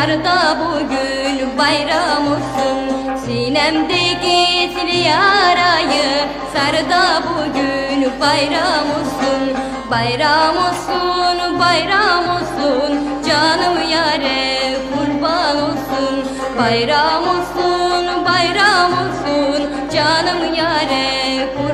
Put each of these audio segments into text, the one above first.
Sarıda bugün bayram olsun. Sinemdeki sil yarayı Sarıda bugün bayram olsun. Bayram olsun, bayram olsun. Canım yare kurban olsun. Bayram olsun, bayram olsun. Canım yare kurban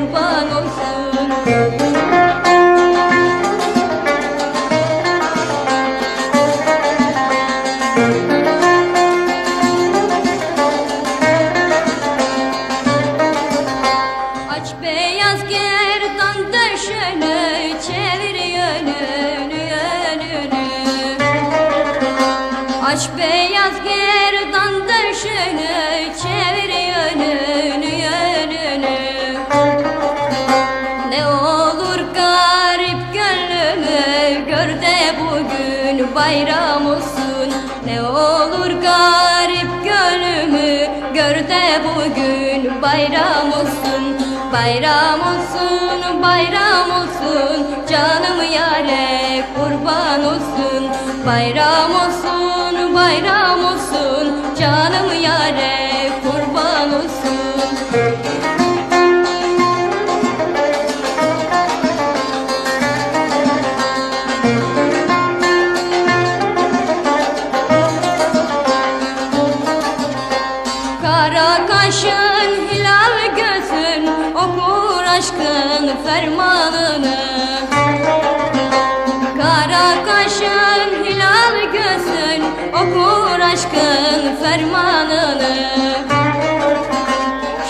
Aç beyaz gerdan döşünü Çevir yönünü yönünü. Ne olur garip gönlümü Gör de bugün bayram olsun. Ne olur garip gönlümü Gör de bugün bayram olsun. Bayram olsun, bayram olsun Canım yare kurban olsun. Bayram olsun, bayram olsun Canım yare kurban olsun. Kara kaşın hilal gözün okur aşkın fermanını okur aşkın fermanını.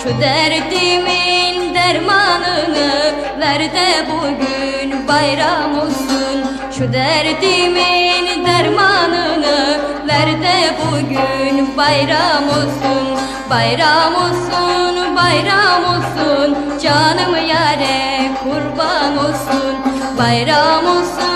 Şu derdimin dermanını ver de bugün bayram olsun. Şu derdimin dermanını ver de bugün bayram olsun. Bayram olsun, bayram olsun. Canım yare kurban olsun. Bayram olsun